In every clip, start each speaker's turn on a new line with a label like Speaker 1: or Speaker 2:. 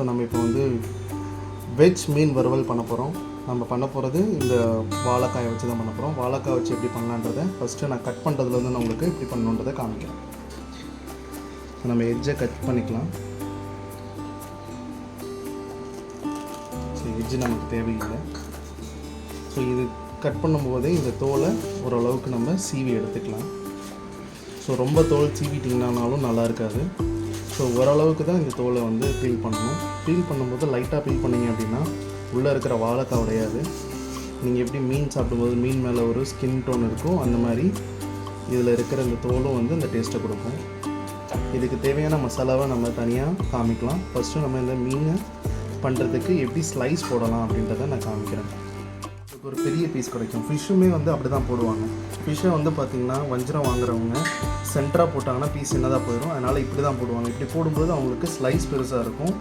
Speaker 1: So நம்ம இப்போ வந்து வெஜ் மீன் வறுவல் பண்ண போகிறோம் நம்ம பண்ண போகிறது இந்த வாழைக்காயை வச்சு தான் பண்ண போகிறோம் வாழைக்காய் வச்சு எப்படி பண்ணலான்றதை ஃபஸ்ட்டு நான் கட் பண்ணுறதுலேருந்து நான் உங்களுக்கு எப்படி பண்ணணுன்றதை காமிக்கிறேன். ஸோ நம்ம எட்ஜை கட் பண்ணிக்கலாம். ஸோ எட்ஜு நமக்கு தேவையில்லை. ஸோ இது கட் பண்ணும்போதே இந்த தோலை ஓரளவுக்கு நம்ம சீவி எடுத்துக்கலாம். ஸோ ரொம்ப தோல் சீவிட்டிங்கனாலும் நல்லா இருக்காது. ஸோ ஓரளவுக்கு தான் இந்த தோலை வந்து பீல் பண்ணணும். பீல் பண்ணும்போது லைட்டாக பீல் பண்ணீங்க அப்படின்னா உள்ளே இருக்கிற வாழைக்காய் உடையாது. நீங்கள் எப்படி மீன் சாப்பிடும்போது மீன் மேலே ஒரு ஸ்கின் டோன் இருக்கும் அந்த மாதிரி இதில் இருக்கிற இந்த தோலும் வந்து இந்த டேஸ்ட்டை கொடுக்கும். இதுக்கு தேவையான மசாலாவை நம்ம தனியாக காமிக்கலாம். ஃபஸ்ட்டு நம்ம இந்த மீனை பண்ணுறதுக்கு எப்படி ஸ்லைஸ் போடலாம் அப்படின்றத நான் காமிக்கிறேன். ஒரு பெரிய பீஸ் கிடைக்கும். ஃபிஷ்ஷுமே வந்து அப்படி தான் போடுவாங்க. ஃபிஷ்ஷை வந்து பார்த்திங்கன்னா வஞ்சரம் வாங்குறவங்க சென்டராக போட்டாங்கன்னா பீஸ் சின்னதாக போயிடும் அதனால் இப்படி தான் போடுவாங்க. இப்படி போடும்போது அவங்களுக்கு ஸ்லைஸ் பெருசாக இருக்கும்.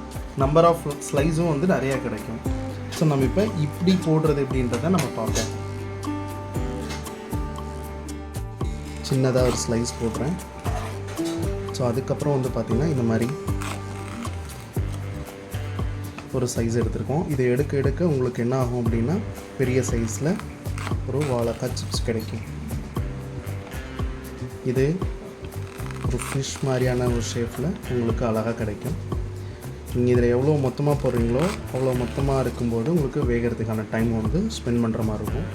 Speaker 1: நம்பர் ஆஃப் ஸ்லைஸும் வந்து நிறையா கிடைக்கும். ஸோ நம்ம இப்போ இப்படி போடுறது எப்படின்றத நம்ம பார்ப்போம். சின்னதாக ஒரு ஸ்லைஸ் போடுறேன். ஸோ அதுக்கப்புறம் வந்து பார்த்திங்கன்னா இந்த மாதிரி ஒரு சைஸ் எடுத்திருக்கோம். இதை எடுக்க எடுக்க உங்களுக்கு என்ன ஆகும் அப்படின்னா பெரிய சைஸில் ஒரு வாழைக்காய் சிப்ஸ் கிடைக்கும். இது ஒரு ஃபிஷ் மாதிரியான ஒரு ஷேப்பில் உங்களுக்கு அழகாக கிடைக்கும். நீங்கள் இதில் எவ்வளோ மொத்தமாக போடுறீங்களோ அவ்வளோ மொத்தமாக இருக்கும்போது உங்களுக்கு வேகிறதுக்கான டைம் வந்து ஸ்பெண்ட் பண்ணுற மாதிரி இருக்கும்.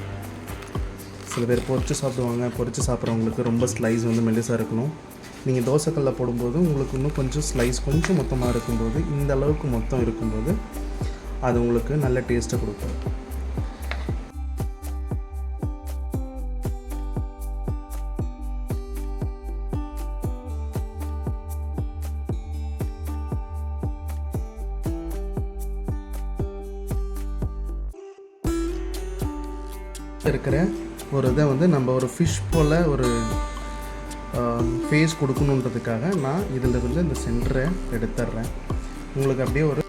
Speaker 1: சில பேர் பொறிச்சு சாப்பிடுவாங்க. பொரிச்சு சாப்பிட்றவங்களுக்கு ரொம்ப ஸ்லைஸ் வந்து மெல்லிசாக இருக்கணும். நீங்கள் தோசைக்கல்ல போடும்போது உங்களுக்கு இன்னும் கொஞ்சம் ஸ்லைஸ் கொஞ்சம் மொத்தமாக இருக்கும்போது இந்த அளவுக்கு மொத்தம் இருக்கும்போது அது உங்களுக்கு நல்ல டேஸ்ட்டை கொடுக்கும். இருக்கிற ஒரு இதை வந்து நம்ம ஒரு ஃபிஷ் போல் ஒரு ஃபேஸ் கொடுக்கணுன்றதுக்காக நான் இதில் இருந்து இந்த சென்டரை எடுத்துட்றேன் உங்களுக்கு அப்படியே ஒரு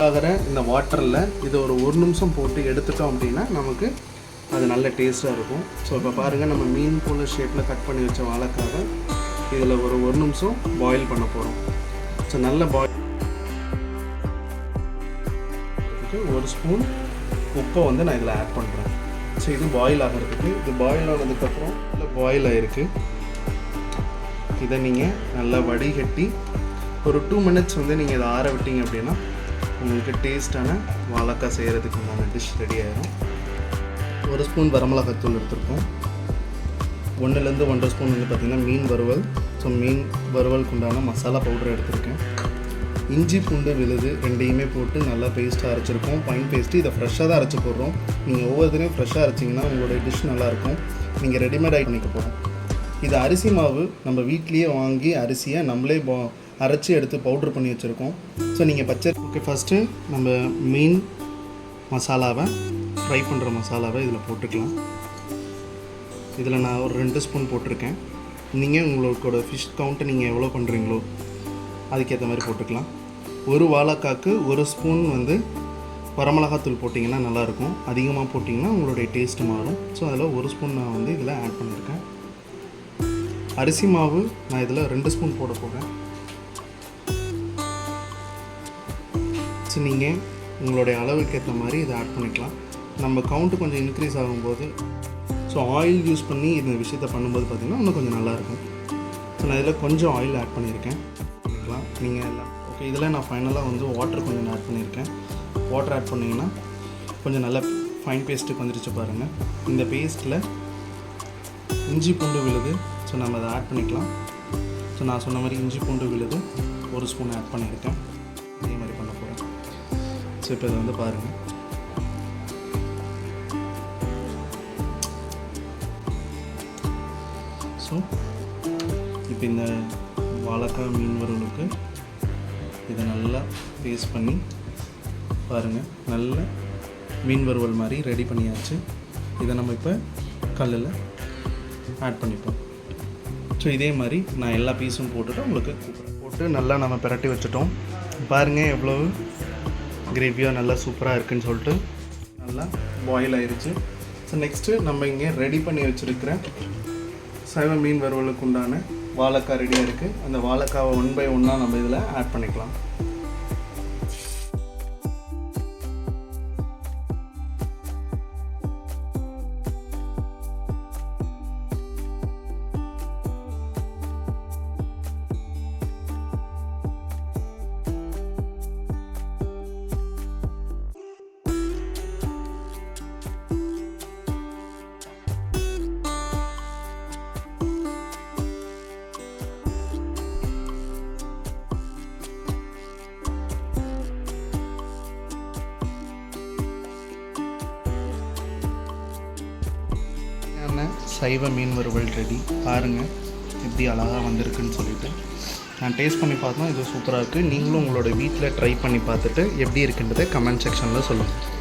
Speaker 1: ஆகிற இந்த வாட்டரில் இதை ஒரு ஒரு நிமிஷம் போட்டு எடுத்துட்டோம் அப்படின்னா நமக்கு அது நல்ல டேஸ்ட்டாக இருக்கும். ஸோ இப்போ பாருங்கள் நம்ம மீன் போல ஷேப்பில் கட் பண்ணி வச்ச வாழைக்காக இதில் ஒரு ஒரு நிமிஷம் பாயில் பண்ண போகிறோம் ஸோ நல்ல பாயில் ஒரு ஸ்பூன் உப்பை வந்து நான் இதில் ஆட் பண்ணுறேன் ஸோ இது பாயில் ஆகிறதுக்கு இது பாயில் ஆனதுக்கப்புறம் இல்லை பாயில் ஆகிருக்கு இதை நீங்கள் நல்லா வடிகட்டி ஒரு டூ மினிட்ஸ் வந்து நீங்கள் இதை ஆற விட்டீங்க அப்படின்னா உங்களுக்கு டேஸ்டான வாழைக்காய் செய்கிறதுக்கு உண்டான டிஷ் ரெடி ஆயிடும் ஒரு ஸ்பூன் வரமிளகாத்தூள் எடுத்துருக்கோம். ஒன்றுலேருந்து ஒன்றரை ஸ்பூன் வந்து பார்த்திங்கன்னா மீன் வறுவல். ஸோ மீன் வறுவலுக்கு உண்டான மசாலா பவுடர் எடுத்திருக்கேன். இஞ்சி பூண்டு விழுது ரெண்டையுமே போட்டு நல்லா பேஸ்ட்டாக அரைச்சிருக்கோம். பைன் பேஸ்ட்டு இதை ஃப்ரெஷ்ஷாக தான் அரைச்சி போடுறோம். நீங்கள் ஒவ்வொருத்தரையும் ஃப்ரெஷ்ஷாக அரைச்சிங்கன்னா உங்களுடைய டிஷ் நல்லாயிருக்கும். நீங்கள் ரெடிமேட் ஆகி பண்ணிக்க போகிறோம் இது அரிசி மாவு நம்ம வீட்லேயே வாங்கி அரிசியை நம்மளே பா அரைச்சி எடுத்து பவுட்ரு பண்ணி வச்சுருக்கோம். ஸோ நீங்கள் பச்சை ஓகே ஃபஸ்ட்டு நம்ம மீன் மசாலாவை ஃப்ரை பண்ணுற மசாலாவை இதில் போட்டுக்கலாம். இதில் நான் ஒரு ரெண்டு ஸ்பூன் போட்டிருக்கேன். நீங்கள் உங்களோட ஃபிஷ் கவுண்ட்டை நீங்கள் எவ்வளோ பண்ணுறீங்களோ அதுக்கேற்ற மாதிரி போட்டுக்கலாம். ஒரு வாழைக்காக்கு ஒரு ஸ்பூன் வந்து வரமிளகாத்தூள் போட்டிங்கன்னா நல்லாயிருக்கும். அதிகமாக போட்டிங்கன்னா உங்களுடைய டேஸ்ட் மாறும். ஸோ அதில் ஒரு ஸ்பூன் நான் வந்து இதில் ஆட் பண்ணியிருக்கேன். அரிசி மாவு நான் இதில் ரெண்டு ஸ்பூன் போட போகிறேன். ஸோ நீங்கள் உங்களுடைய அளவுக்கு ஏற்ற மாதிரி இதை ஆட் பண்ணிக்கலாம். நம்ம கவுண்ட்டு கொஞ்சம் இன்க்ரீஸ் ஆகும்போது ஸோ ஆயில் யூஸ் பண்ணி இந்த விஷயத்தை பண்ணும்போது பார்த்திங்கன்னா இன்னும் கொஞ்சம் நல்லாயிருக்கும். ஸோ நான் இதில் கொஞ்சம் ஆயில் ஆட் பண்ணியிருக்கேன். பண்ணிக்கலாம் நீங்கள் எல்லாம் ஓகே இதில் நான் ஃபைனலாக வந்து வாட்டர் கொஞ்சம் ஆட் பண்ணியிருக்கேன். வாட்டர் ஆட் பண்ணிங்கன்னா கொஞ்சம் நல்லா ஃபைன் பேஸ்ட்டுக்கு வந்துருச்சு பாருங்கள் இந்த பேஸ்ட்டில் இஞ்சி பூண்டு விழுது. ஸோ நம்ம அதை ஆட் பண்ணிக்கலாம். ஸோ நான் சொன்ன மாதிரி இஞ்சி பூண்டு விழுது. ஒரு ஸ்பூன் ஆட் பண்ணியிருக்கேன். இதே மாதிரி பண்ண போகிறேன் ஸோ இப்போ இதை வந்து பாருங்கள் ஸோ இப்போ இந்த வாழைக்காய் மீன் வறுவலுக்கு இதை நல்லா பேஸ்ட் பண்ணி பாருங்கள் நல்ல மீன் வறுவல் மாதிரி ரெடி பண்ணியாச்சு. இதை நம்ம இப்போ கல்லில் ஆட் பண்ணிப்போம். ஸோ இதே மாதிரி நான் எல்லா பீஸும் போட்டுட்டு உங்களுக்கு கூப்பிட்றேன் போட்டு நல்லா நம்ம பிரட்டி வச்சுட்டோம். பாருங்கள் எவ்வளோ கிரேவியாக நல்லா சூப்பராக இருக்குன்னு சொல்லிட்டு நல்லா பாயில் ஆயிடுச்சு ஸோ நெக்ஸ்ட்டு நம்ம இங்கே ரெடி பண்ணி வச்சுருக்கிற சைவ மீன் வறுவலுக்கு உண்டான வாழைக்காய் ரெடியாக இருக்குது அந்த வாழைக்காவை ஒன் பை ஒன்னாக நம்ம இதில் ஆட் பண்ணிக்கலாம். சைவ மீன் வறுவல் ரெடி பாருங்கள் எப்படி அழகாக வந்திருக்குன்னு சொல்லிட்டு. நான் டேஸ்ட் பண்ணி பார்த்தோம் இது சூப்பராக இருக்குது நீங்களும் உங்களோட வீட்டில் ட்ரை பண்ணி பார்த்துட்டு எப்படி இருக்குன்றதை கமெண்ட் செக்ஷனில் சொல்லுங்கள்